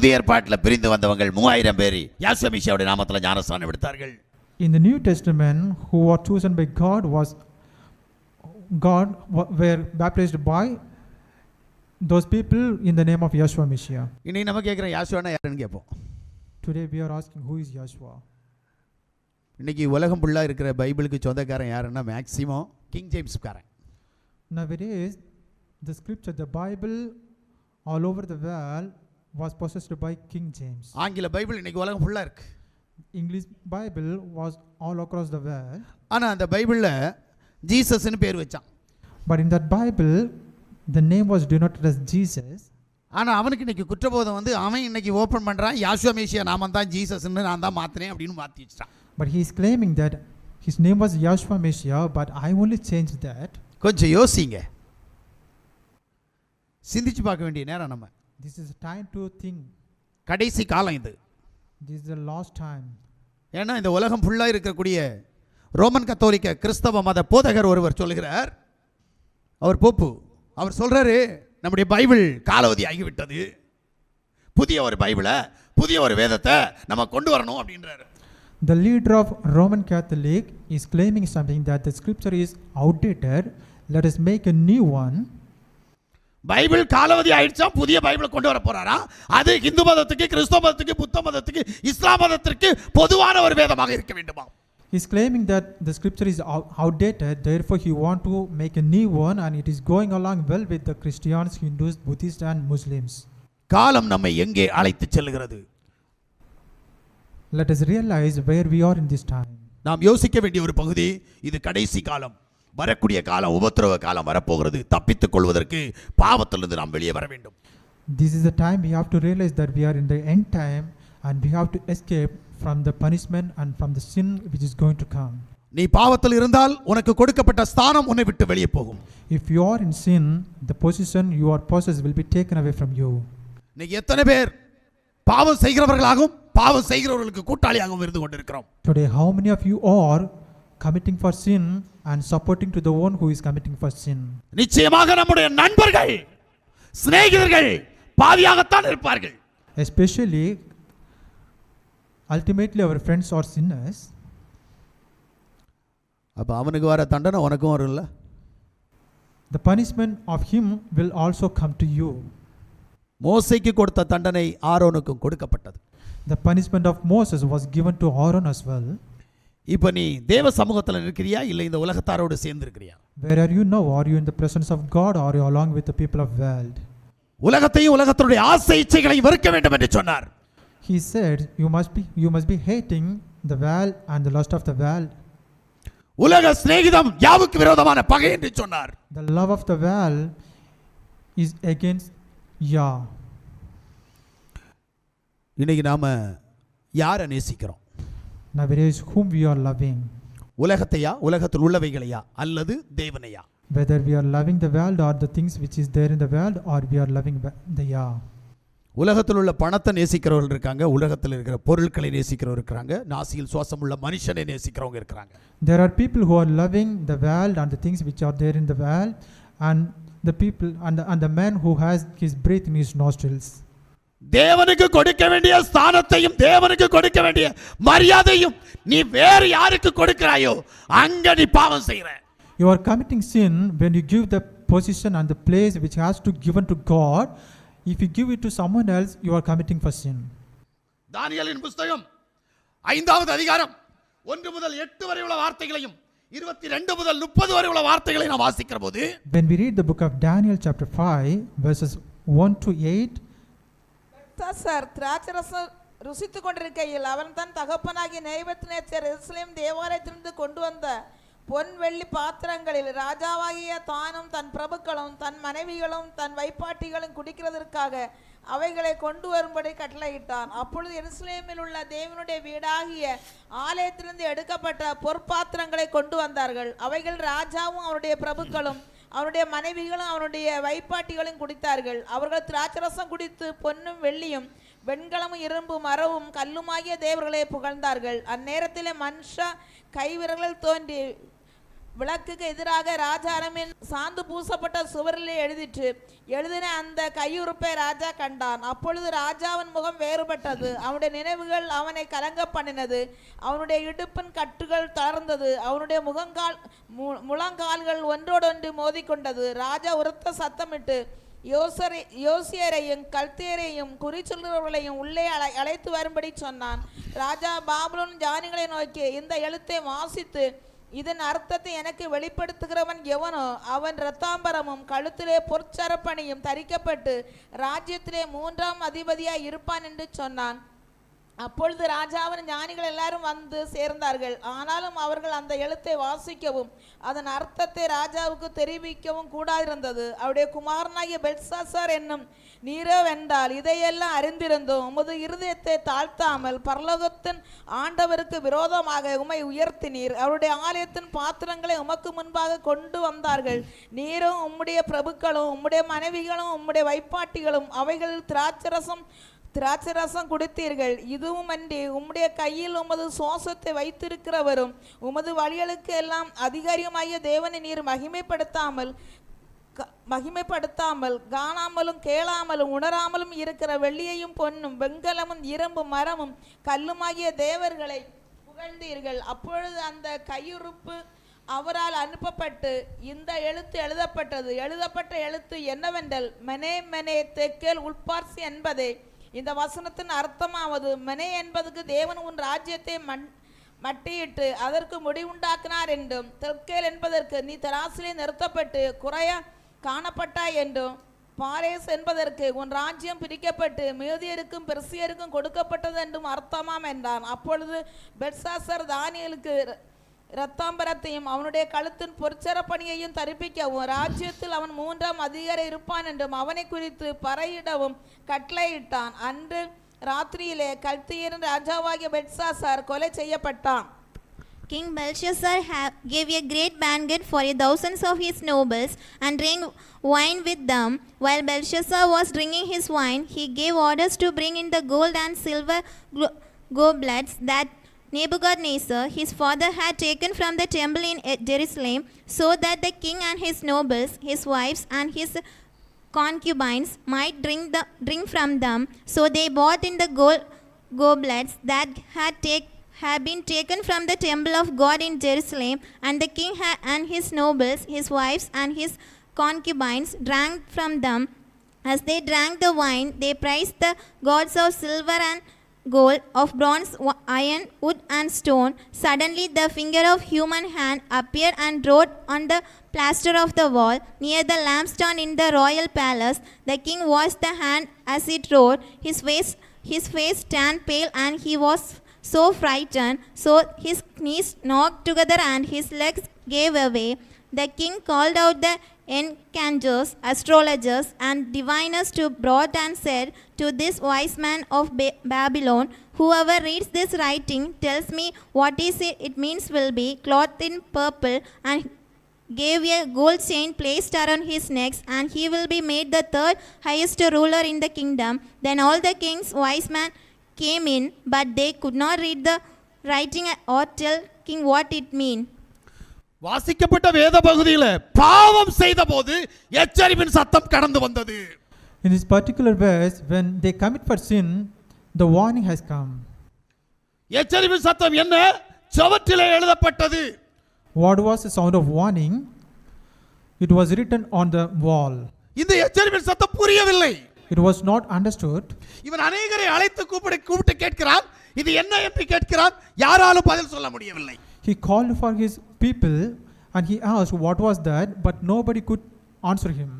புதிய ஏற்பாட்டில் பிரிந்து வந்தவங்கள் மூவாயிரம் பேர் யாசுமிஷாவுடைய நாமத்தில் ஞானஸ்தானம் எடுத்தார்கள் In the New Testament, who were chosen by God was God wa- were baptized by those people in the name of Yeshua Messiah. இன்னைக்கு நம்ம கேட்குறோம் யாசுவானா யாருன்னு கேட்போம் Today we are asking who is Yeshua. இன்னைக்கு உலகம் ஃபுல்லாக இருக்கிற பைபிளுக்கு சொந்தக்காரன் யாருன்னா மேக்சிமம் கிங் ஜேம்ஸ்காரன் Nowadays, the scripture, the Bible, all over the world was possessed by King James. ஆங்கில பைபிள் இன்னைக்கு உலகம் ஃபுல்லாக இருக்கு English Bible was all across the world, ஆனால் அந்த பைபிளில் ஜீசஸ்னு பேர் வச்சான் but in that Bible, the name was denoted as Jesus. ஆனால் அவனுக்கு இன்னைக்கு குற்றபோதம் வந்து அவன் இன்னைக்கு ஓப்பன் பண்ணுறான் யாசுவ மேசியா நாம தான் ஜீசஸ்ன்னு நான் தான் மாற்றினேன் அப்படின்னு மாற்றி வச்சிட்டான் But he is claiming that his name was Yeshua Messiah, but I only changed that. கொஞ்சம் யோசிங்க சிந்திச்சு பார்க்க வேண்டிய நேரம் நம்ம This is time to think. கடைசி காலம் இது This is the last time. ஏன்னா இந்த உலகம் ஃபுல்லாக இருக்கக்கூடிய ரோமன் கத்தோலிக்க கிறிஸ்தவ மத போதகர் ஒருவர் சொல்லுகிறார் அவர் போப்பு அவர் சொல்றாரு நம்முடைய பைபிள் காலாவதி ஆகிவிட்டது புதிய ஒரு பைபிளை புதிய ஒரு வேதத்தை நம்ம கொண்டு வரணும் அப்படின்றாரு The leader of Roman Catholic is claiming something that the scripture is outdated. Let us make a new one. Bible காலாவதி ஆயிடுச்சா புதிய பைபிளை கொண்டு வர போறாரா அது இந்து மதத்துக்கு கிறிஸ்தவ மதத்துக்கு புத்த மதத்துக்கு இஸ்லாம் மதத்திற்கு பொதுவான ஒரு வேதமாக இருக்க வேண்டுமா He's claiming that the scripture is out- outdated, therefore he want to make a new one and it is going along well with the Christians, Hindus, Buddhists and Muslims. காலம் நம்மை எங்கே அழைத்து செல்லுகிறது Let us realize where we are in this time. நாம் யோசிக்க வேண்டிய ஒரு பகுதி இது கடைசி காலம் வரக்கூடிய காலம் உபத்திரவ காலம் வரப்போகிறது தப்பித்துக் கொள்வதற்கு பாவத்திலிருந்து நாம் வெளியே வர வேண்டும் This is the time we have to realize that we are in the end time and we have to escape from the punishment and from the sin which is going to come. நீ பாவத்தில் இருந்தால் உனக்கு கொடுக்கப்பட்ட ஸ்தானம் உன்னை விட்டு வெளியே போகும் If you are in sin, the position you are possessed will be taken away from you. இன்னைக்கு எத்தனை பேர் பாவம் செய்கிறவர்களாகவும் பாவம் செய்கிறவர்களுக்கு கூட்டாளியாகவும் இருந்து கொண்டிருக்கிறோம் Today, how many of you are committing for sin and supporting to the one who is committing for sin? நிச்சயமாக நம்முடைய நண்பர்கள் சிநேகிதர்கள் பாவியாகத்தான் இருப்பார்கள் Especially, ultimately, our friends are sinners. அப்போ அவனுக்கு வர தண்டனை உனக்கும் வரும்ல The punishment of him will also come to you. மோசைக்கு கொடுத்த தண்டனை ஆரோனுக்கும் கொடுக்கப்பட்டது The punishment of Moses was given to Aaron as well. இப்போ நீ தேவ சமூகத்தில் இருக்கிறியா இல்லை இந்த உலகத்தாரோடு சேர்ந்து இருக்கிறியா you now? Are you in the presence of God or are you along with the people of world? உலகத்தையும் உலகத்தினுடைய ஆசை இச்சைகளையும் வெறுக்க வேண்டும் என்று சொன்னார் He said, "You must be you must be hating the world and the lust of the world. உலக சிநேகிதம் யாவுக்கு விரோதமான பகை என்று சொன்னார் The love of the world is against Yah." இன்னைக்கு நாம யாரை நேசிக்கிறோம் Nowadays, whom we are loving, உலகத்தையா உலகத்தில் உள்ளவைகளையா அல்லது தேவனையா whether we are loving the world or the things which is there in the world, or we are loving wa- the Yah. உலகத்தில் உள்ள பணத்தை நேசிக்கிறவர்கள் இருக்காங்க உலகத்தில் இருக்கிற பொருட்களை நேசிக்கிறவங்க இருக்கிறாங்க நாசியில் சுவாசம் உள்ள மனுஷனை நேசிக்கிறவங்க இருக்கிறாங்க There are people who are loving the world and the things which are there in the world, and the people and the, and the man who has his breath in his nostrils. தேவனுக்கு கொடுக்க வேண்டிய ஸ்தானத்தையும் தேவனுக்கு கொடுக்க வேண்டிய மரியாதையும் நீ வேறு யாருக்கு கொடுக்கிறாயோ அங்க நீ பாவம் செய்யற You are committing sin when you give the position and the place which has to given to God. If you give it to someone else, you are committing for sin. தானியலின் புஸ்தகம் ஐந்தாவது அதிகாரம் ஒன்று முதல் எட்டு வரை உள்ள வார்த்தைகளையும் இருபத்தி ரெண்டு முதல் முப்பது வரை உள்ள வார்த்தைகளை நாம் வாசிக்கிற போது When we read the book of Daniel, chapter 5, verses 1 to 8, sir திராட்சரசம் ருசித்து கொண்டிருக்கையில் அவன் தன் தகப்பனாகிய நேபத்நேச்சர் எருசலேம் தேவாலயத்திலிருந்து கொண்டு வந்த பொன் வெள்ளி பாத்திரங்களில் ராஜாவாகிய தானும் தன் பிரபுக்களும் தன் மனைவிகளும் தன் வைப்பாட்டிகளும் குடிக்கிறதற்காக அவைகளை கொண்டு வரும்படி கட்டளையிட்டான். அப்பொழுது எருசலேமில் உள்ள தேவனுடைய வீடாகிய ஆலயத்திலிருந்து எடுக்கப்பட்ட பொற்பாத்திரங்களை கொண்டு வந்தார்கள். அவைகள் ராஜாவும் அவருடைய பிரபுக்களும் அவனுடைய மனைவிகளும் அவனுடைய வைப்பாட்டிகளும் குடித்தார்கள். அவர்கள் திராட்சரசம் குடித்து பொன்னும் வெள்ளியும் வெண்கலமும் இரும்பு மரவும் கல்லுமாகிய தேவர்களை புகழ்ந்தார்கள். அந்நேரத்திலே மனுஷா கைவிரல்கள் தோன்றி விளக்குக்கு எதிராக ராஜாரமின் சாந்து பூசப்பட்ட சுவரிலே எழுதிற்று. எழுதின அந்த கையுறுப்பை ராஜா கண்டான். அப்பொழுது ராஜாவின் முகம் வேறுபட்டது. அவனுடைய நினைவுகள் அவனை கலங்க பண்ணினது. அவனுடைய இடுப்பின் கட்டுகள் தளர்ந்தது. அவனுடைய முகங்கால் மு- முழங்கால்கள் ஒன்றோடொன்று மோதிக்கொண்டது. ராஜா உரத்த சத்தமிட்டு யோசரை யோசியரையும் கல்தியரையும் குறி சொல்கிறவர்களையும் உள்ளே அழை அழைத்து வரும்படி சொன்னான். ராஜா பாபுலன் ஜானிகளை நோக்கி இந்த எழுத்தை வாசித்து இதன் அர்த்தத்தை எனக்கு வெளிப்படுத்துகிறவன் எவனோ அவன் இரத்தாம்பரமும் கழுத்திலே பொற்சரப்பணியும் தரிக்கப்பட்டு ராஜ்யத்திலே மூன்றாம் அதிபதியாய் இருப்பான் என்று சொன்னான். அப்பொழுது ராஜாவின் ஞானிகள் எல்லாரும் வந்து சேர்ந்தார்கள். ஆனாலும் அவர்கள் அந்த எழுத்தை வாசிக்கவும் அதன் அர்த்தத்தை ராஜாவுக்கு தெரிவிக்கவும் கூடாதிருந்தது. அவருடைய குமாரனாகிய பெட்சாசார் என்னும் நீரோ வென்றால் இதையெல்லாம் அறிந்திருந்தோம் உமது இருதயத்தை தாழ்த்தாமல் பரலோகத்தின் ஆண்டவருக்கு விரோதமாக உமை உயர்த்தினீர். அவருடைய ஆலயத்தின் பாத்திரங்களை உமக்கு முன்பாக கொண்டு வந்தார்கள். நீரும் உம்முடைய பிரபுக்களும் உம்முடைய மனைவிகளும் உம்முடைய வைப்பாட்டிகளும் அவைகளில் திராட்சரசம் திராட்சை ரசம் கொடுத்தீர்கள். இதுவும் அன்றி உம்முடைய கையில் உமது சுவாசத்தை வைத்திருக்கிறவரும் உமது வழிகளுக்கு எல்லாம் அதிகாரியமாகிய தேவனை நீர் மகிமைப்படுத்தாமல் க- மகிமைப்படுத்தாமல் காணாமலும் கேளாமலும் உணராமலும் இருக்கிற வெள்ளியையும் பொன்னும் வெங்கலமும் இரும்பும் மரமும் கல்லுமாகிய தேவர்களை புகழ்ந்தீர்கள். அப்பொழுது அந்த கையுறுப்பு அவரால் அனுப்பப்பட்டு இந்த எழுத்து எழுதப்பட்டது. எழுதப்பட்ட எழுத்து என்னவென்றால் மெனே மெனே தெக்கேல் உள்பார்சி என்பதே. இந்த வசனத்தின் அர்த்தமாவது மெனே என்பதுக்கு தேவன் உன் ராஜ்யத்தை மண் மட்டியிட்டு அதற்கு முடிவுண்டாக்கினார் என்றும் தெற்கேல் என்பதற்கு நீ தராசிலே நிறுத்தப்பட்டு குறைய காணப்பட்டாய் என்றும் பாரேஸ் என்பதற்கு உன் ராஜ்யம் பிரிக்கப்பட்டு மேதியருக்கும் பெர்சியருக்கும் கொடுக்கப்பட்டது என்றும் அர்த்தமாம் என்றான். அப்பொழுது பெட்சாசர் தானியலுக்கு இரத்தாம்பரத்தையும் அவனுடைய கழுத்தின் பொற்சர பணியையும் தரிப்பிக்கவும் ராஜ்யத்தில் அவன் மூன்றாம் அதிகாரி இருப்பான் என்றும் அவனை குறித்து பறையிடவும் கட்டளையிட்டான் அன்று ராத்திரியிலே கல்தியரின் ராஜாவாகிய பெட்சாசார் கொலை செய்யப்பட்டான் King Belshazzar ha- gave a great banquet for the thousands of his nobles and drank wine with them. While Belshazzar was drinking his wine, he gave orders to bring in the gold and silver glo- goblets that Nebuchadnezzar, his father, had taken from the temple in Jerusalem, so that the king and his nobles, his wives, and his concubines might drink, the, drink from them. So they bought in the gold goblets that had, take, had been taken from the temple of God in Jerusalem, and the king ha- and his nobles, his wives, and his concubines drank from them. As they drank the wine, they praised the gods of silver and gold, of bronze, iron, wood, and stone. Suddenly, the finger of human hand appeared and wrote on the plaster of the wall near the lampstand in the royal palace. The king watched the hand as it wrote. His face, his face turned pale, and he was so frightened. So his knees knocked together and his legs gave away. The king called out the enchanters, astrologers, and diviners to brought and said to this wise man of Ba- Babylon, Whoever reads this writing tells me what is it, it means will be clothed in purple and gave a gold chain placed around his neck, and he will be made the third highest ruler in the kingdom. Then all the king's wise men came in, but they could not read the writing or tell king what it mean. வாசிக்கப்பட்ட வேத பகுதியில பாவம் செய்த போது எச்சரிப்பின் சத்தம் கடந்து வந்தது In this particular verse, when they commit for sin, the warning has come. எச்சரிப்பின் சத்தம் என்ன சுவற்றிலே எழுதப்பட்டது What was the sound of warning? It was written on the wall. இந்த எச்சரிப்பின் சத்தம் புரியவில்லை It was not understood. இவன் அநேகரை அழைத்து கூப்பிட்டு கூப்பிட்டு கேட்கிறான் இது என்ன என்று கேட்கிறான் யாராலும் பதில் சொல்ல முடியவில்லை He called for his people and he asked what was that, but nobody could answer him.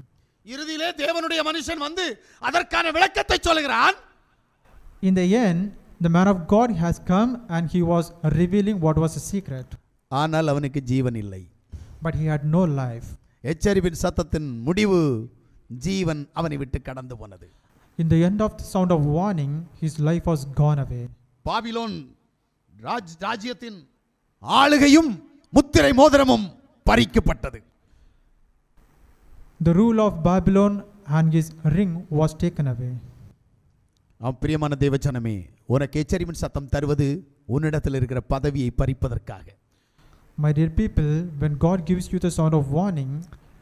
இறுதியிலே தேவனுடைய மனுஷன் வந்து அதற்கான விளக்கத்தை சொல்லுகிறான் In the end, the man of God has come and he was revealing what was the secret, ஆனால் அவனுக்கு ஜீவன் இல்லை but he had no life. எச்சரிப்பின் சத்தத்தின் முடிவு ஜீவன் அவனை விட்டு கடந்து போனது In the end of the sound of warning, his life was gone away. Babylon Raj ராஜ்யத்தின் ஆளுகையும் முத்திரை மோதிரமும் பறிக்கப்பட்டது The rule of Babylon and his ring was taken away. ஆம் பிரியமான தேவச்சனமே உனக்கு எச்சரிப்பின் சத்தம் தருவது உன்னிடத்தில் இருக்கிற பதவியை பறிப்பதற்காக My dear people, when God gives you the sound of warning,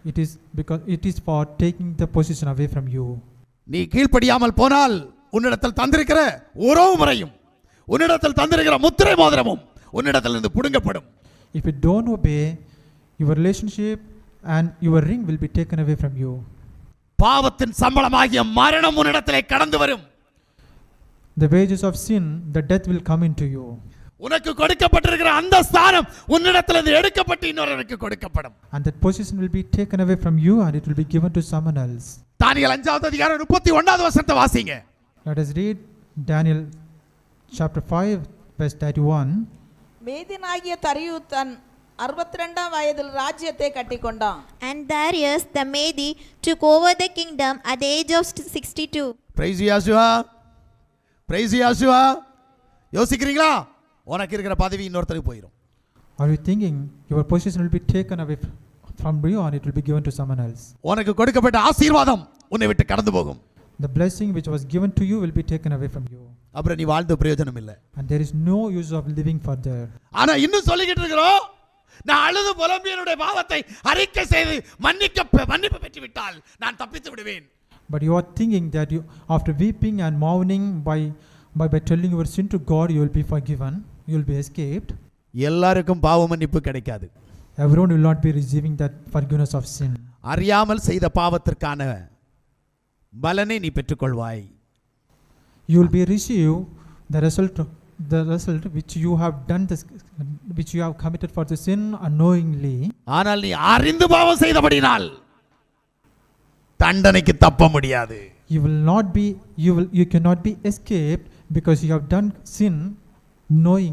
it is because it is for taking the position away from you. நீ கீழ்ப்படியாமல் போனால் உன்னிடத்தில் தந்திருக்கிற உறவு முறையும் உன்னிடத்தில் தந்திருக்கிற முத்திரை மோதிரமும் உன்னிடத்திலிருந்து புடுங்கப்படும் If you don't obey, your relationship and your ring will be taken away from you. பாவத்தின் சம்பளமாகிய மரணம் உன்னிடத்திலே கடந்து வரும் The wages of sin, the death will come into you. உனக்கு கொடுக்கப்பட்டிருக்கிற அந்த ஸ்தானம் உன்னிடத்திலிருந்து எடுக்கப்பட்டு இன்னொருவருக்கு கொடுக்கப்படும் And that position will be taken away from you and it will be given to someone else. தானியல் அஞ்சாவது அதிகாரம் முப்பத்தி ஒன்னாவது வசனத்தை வாசிங்க Let us read Daniel chapter 5, verse 31. மேதினாகிய தரியு தன் அறுபத்தி ரெண்டாம் வயதில் ராஜ்யத்தை கட்டிக்கொண்டான் And Darius the Mede took over the kingdom at the age of 62. Praise யாசுவா praise யாசுவா யோசிக்கிறீங்களா உனக்கு இருக்கிற பதவி இன்னொருத்தருக்கு போயிடும் Are you thinking your position will be taken away f- from you and it will be given to someone else? உனக்கு கொடுக்கப்பட்ட ஆசீர்வாதம் உன்னை விட்டு கடந்து போகும் The blessing which was given to you will be taken away from you. அப்புறம் நீ வாழ்ந்த பிரயோஜனம் இல்லை And there is no use of living further. ஆனா இன்னும் சொல்லிக்கிட்டு இருக்கிறோம் நான் அழுது புலம்பி என்னுடைய பாவத்தை அறிக்கை செய்து மன்னிக்க மன்னிப்பு பெற்று விட்டால் நான் தப்பித்து விடுவேன் But you are thinking that you, after weeping and mourning by, by, by telling your sin to God, you will be forgiven, you will be escaped. எல்லாருக்கும் பாவ மன்னிப்பு கிடைக்காது Everyone will not be receiving that forgiveness of sin. அறியாமல் செய்த பாவத்திற்கான பலனை நீ பெற்றுக்கொள்வாய் You will be receive the result, the result which you have done, this, which you have committed for the sin unknowingly. ஆனால் நீ அறிந்து பாவம் செய்தபடினால் தண்டனைக்கு தப்ப முடியாது You will not be, you will, you cannot be escaped because you have done sin knowing.